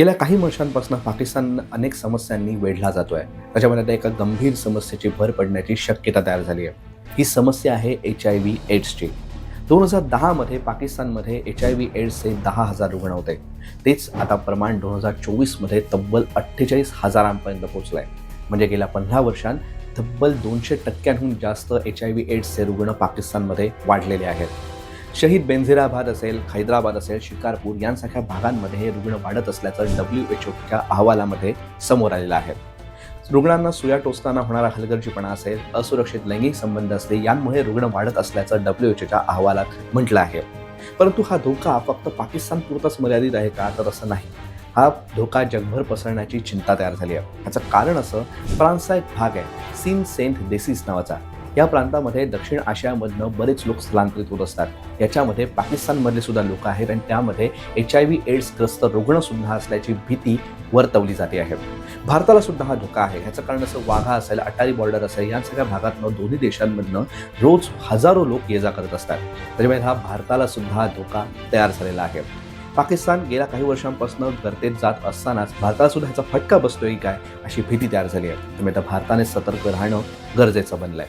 गेल्या काही वर्षांपासून पाकिस्तान अनेक समस्यांनी वेढला जातो आहे त्याच्यामध्ये आता एका गंभीर समस्येची भर पडण्याची शक्यता तयार झाली आहे. ही समस्या आहे एच आय व्ही एड्सची दोन हजार दहामध्ये पाकिस्तानमध्ये एच आय व्ही एड्सचे दहा हजार रुग्ण होते. तेच आता प्रमाण दोन हजार चोवीसमध्ये तब्बल अठ्ठेचाळीस हजारांपर्यंत पोहोचलं आहे म्हणजे गेल्या पंधरा वर्षांत तब्बल दोनशे टक्क्यांहून जास्त एच आय व्ही एड्सचे रुग्ण पाकिस्तानमध्ये वाढलेले आहेत. शहीद बेंझिराबाद असेल हैदराबाद असेल शिकारपूर यांसारख्या भागांमध्ये हे रुग्ण वाढत असल्याचं डब्ल्यू एच ओच्या अहवालामध्ये समोर आलेलं आहे. रुग्णांना सुया टोचताना होणारा हलगर्जीपणा असेल असुरक्षित लैंगिक संबंध असले यांमुळे रुग्ण वाढत असल्याचं डब्ल्यू एच ओच्या अहवालात म्हटलं आहे. परंतु हा धोका फक्त पाकिस्तान पुरताच मर्यादित आहे का? तर असं नाही. हा धोका जगभर पसरण्याची चिंता तयार झाली आहे. याचं कारण असं फ्रान्सचा एक भाग आहे सीन सेंट देसिस नावाचा. या प्रांतामध्ये दक्षिण आशियामधनं बरेच लोक स्थलांतरित होत असतात. याच्यामध्ये पाकिस्तानमधले सुद्धा लोक आहेत आणि त्यामध्ये एच आय व्ही एड्सग्रस्त रुग्णसुद्धा असल्याची भीती वर्तवली जाते आहे. भारताला सुद्धा हा धोका आहे. ह्याचं कारण असं वाघा असेल अटारी बॉर्डर असेल या सगळ्या भागातनं दोन्ही देशांमधनं रोज हजारो लोक ये जा करत असतात. त्याच्यामुळे हा भारताला सुद्धा धोका तयार झालेला आहे. पाकिस्तान गेल्या काही वर्षांपासून गर्तेत जात असतानाच भारताला सुद्धा ह्याचा फटका बसतोय काय अशी भीती तयार झाली आहे. त्यामुळे आता भारताने सतर्क राहणं गरजेचं बनलंय.